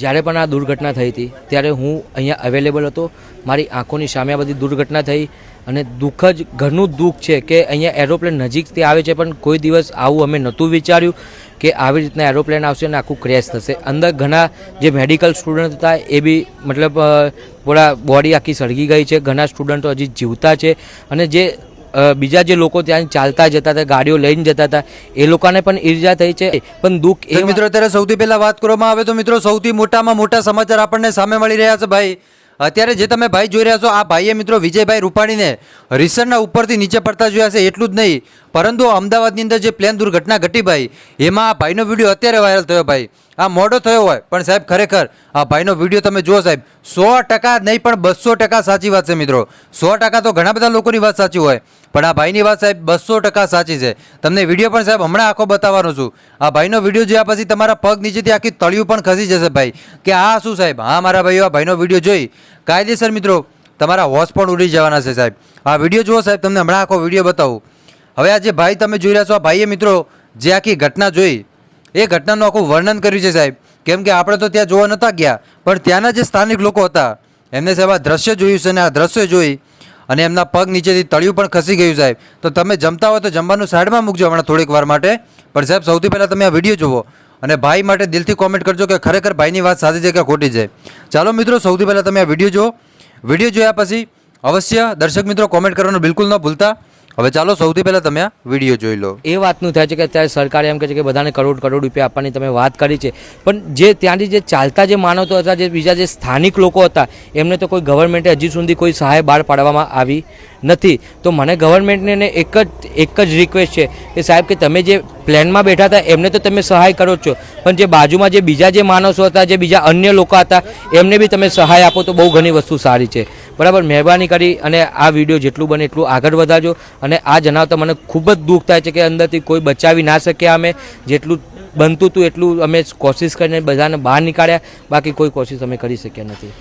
જ્યારે પણ આ દુર્ઘટના થઈ હતી, ત્યારે હું અહીંયા અવેલેબલ હતો. મારી આંખોની સામે આ બધી દુર્ઘટના થઈ અને દુઃખ જ ઘરનું દુઃખ છે કે અહીંયા એરોપ્લેન નજીકથી આવે છે, પણ કોઈ દિવસ આવું અમે નહોતું વિચાર્યું કે આવી રીતના એરોપ્લેન આવશે અને આખું ક્રેશ થશે. અંદર ઘણા જે મેડિકલ સ્ટુડન્ટ હતા, એ બી મતલબ થોડા બોડી આખી સળગી ગઈ છે. ઘણા સ્ટુડન્ટો હજી જીવતા છે અને જે બીજા જે લોકો ત્યાં ચાલતા જતા હતા ગાડીઓ લઈને જતા હતા એ લોકોને પણ ઈર્જા થઈ છે. પણ દુઃખ એ મિત્રો અત્યારે સૌથી પહેલા વાત કરવામાં આવે તો મિત્રો સૌથી મોટામાં મોટા સમાચાર આપણને સામે મળી રહ્યા છે ભાઈ. અત્યારે જે તમે ભાઈ જોઈ રહ્યા છો આ ભાઈએ મિત્રો વિજયભાઈ રૂપાણીને રીસરના ઉપરથી નીચે પડતા જોયા છે એટલું જ નહીં. પરંતુ અમદાવાદની અંદર જે પ્લેન દુર્ઘટના ઘટી ભાઈ એમાં આ ભાઈનો વીડિયો અત્યારે વાયરલ થયો ભાઈ. આ મોડો થયો હોય પણ સાહેબ ખરેખર આ ભાઈનો વીડિયો તમે જુઓ સાહેબ સો ટકા નહીં, પણ બસો ટકા સાચી વાત છે મિત્રો. સો ટકા તો ઘણા બધા લોકોની વાત સાચી હોય, પણ આ ભાઈની વાત સાહેબ બસો ટકા સાચી છે. તમને વીડિયો પણ સાહેબ હમણાં આખો બતાવવાનો છું. આ ભાઈનો વીડિયો જોયા પછી તમારા પગ નીચેથી આખી તળિયું પણ ખસી જશે ભાઈ. કે આ શું સાહેબ? હા, મારા ભાઈઓ, આ ભાઈનો વીડિયો જોઈ. કાયદેસર મિત્રો, તમારા હોશ પણ ઉડી જવાના છે સાહેબ. આ વીડિયો જુઓ સાહેબ, તમને હમણાં આખો વીડિયો બતાવું. હવે આ જે ભાઈ તમે જોઈ રહ્યા છો, આ ભાઈએ મિત્રો, જે આખી ઘટના જોઈ એ ઘટનાનું આખું વર્ણન કર્યું છે સાહેબ. કેમ કે આપણે તો ત્યાં જોવા નહોતા ગયા, પણ ત્યાંના જે સ્થાનિક લોકો હતા, એમને સાહેબ આ દ્રશ્ય જોયું છે અને આ દ્રશ્ય જોઈ અને એમના પગ નીચેથી તળિયું પણ ખસી ગયું સાહેબ. તો તમે જમતા હોય તો જમવાનું સાઈડમાં મૂકજો હમણાં થોડીક વાર માટે. પણ સાહેબ, સૌથી પહેલાં તમે આ વીડિયો જુઓ અને ભાઈ માટે દિલથી કોમેન્ટ કરજો કે ખરેખર ભાઈની વાત સાચી છે કે ખોટી છે. ચાલો મિત્રો, સૌથી પહેલાં તમે આ વીડિયો જુઓ. વીડિયો જોયા પછી અવશ્ય દર્શક મિત્રો કોમેન્ટ કરવાનું બિલકુલ ન ભૂલતા. હવે ચાલો સૌથી પહેલાં તમે આ વીડિયો જોઈ લો. એ વાતનું થાય છે કે અત્યારે સરકારે એમ કહે છે કે બધાને કરોડ કરોડ રૂપિયા આપવાની તમે વાત કરી છે. પણ જે ત્યાંથી જે ચાલતા જે માનવતો હતા, જે બીજા જે સ્થાનિક લોકો હતા, એમને તો કોઈ ગવર્મેન્ટે હજી સુધી કોઈ સહાય બહાર પાડવામાં આવી નથી. તો મને ગવર્મેન્ટને એક જ એક જ રિક્વેસ્ટ છે કે સાહેબ કે તમે જે પ્લેનમાં બેઠા હતા, એમને તો તમે સહાય કરો છો. પણ જે બાજુમાં જે બીજા જે માણસો હતા, જે બીજા અન્ય લોકો હતા, એમને બી તમે સહાય આપો તો બહુ ઘણી વસ્તુ સારી છે. બરાબર, મહેરબાની કરી અને આ વીડિયો જેટલું બને એટલું આગળ વધારજો. અને આ જણાવતા મને ખૂબ જ દુઃખ થાય છે કે અંદરથી કોઈ બચાવી ના શક્યા અમે. જેટલું બનતું હતું એટલું અમે કોશિશ કરીને બધાને બહાર નીકાળ્યા. બાકી કોઈ કોશિશ અમે કરી શક્યા નથી.